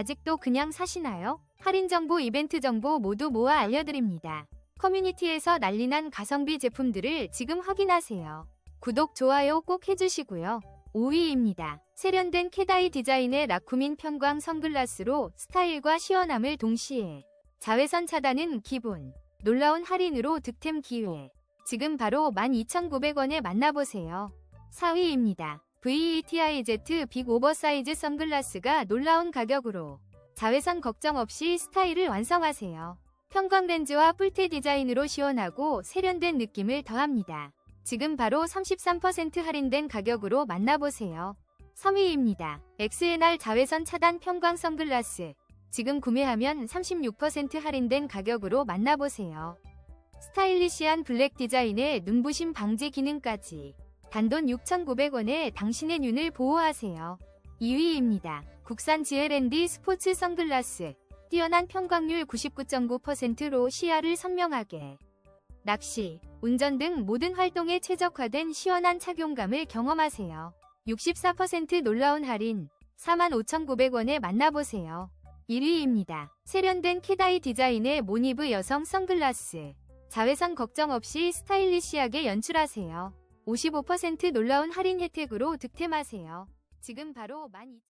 아직도 그냥 사시나요? 할인 정보, 이벤트 정보 모두 모아 알려드립니다. 커뮤니티에서 난리난 가성비 제품들을 지금 확인하세요. 구독, 좋아요 꼭 해주시고요. 5위입니다. 세련된 캐다이 디자인의 라쿠민 편광 선글라스로 스타일과 시원함을 동시에 자외선 차단은 기본. 놀라운 할인으로 득템 기회. 지금 바로 12,900원에 만나보세요. 4위입니다. VETIZ 빅 오버사이즈 선글라스가 놀라운 가격으로 자외선 걱정 없이 스타일을 완성하세요. 편광 렌즈와 뿔테 디자인으로 시원하고 세련된 느낌을 더합니다. 지금 바로 33% 할인된 가격으로 만나보세요. 3위입니다. XNR 자외선 차단 편광 선글라스. 지금 구매하면 36% 할인된 가격으로 만나보세요. 스타일리시한 블랙 디자인의 눈부심 방지 기능까지 단돈 6,900원에 당신의 눈을 보호하세요. 2위입니다. 국산 GLND 스포츠 선글라스. 뛰어난 편광률 99.9%로 시야를 선명하게. 낚시, 운전 등 모든 활동에 최적화된 시원한 착용감을 경험하세요. 64% 놀라운 할인 45,900원에 만나보세요. 1위입니다. 세련된 키다이 디자인의 모니브 여성 선글라스. 자외선 걱정 없이 스타일리시하게 연출하세요. 55% 놀라운 할인 혜택으로 득템하세요. 지금 바로 12,000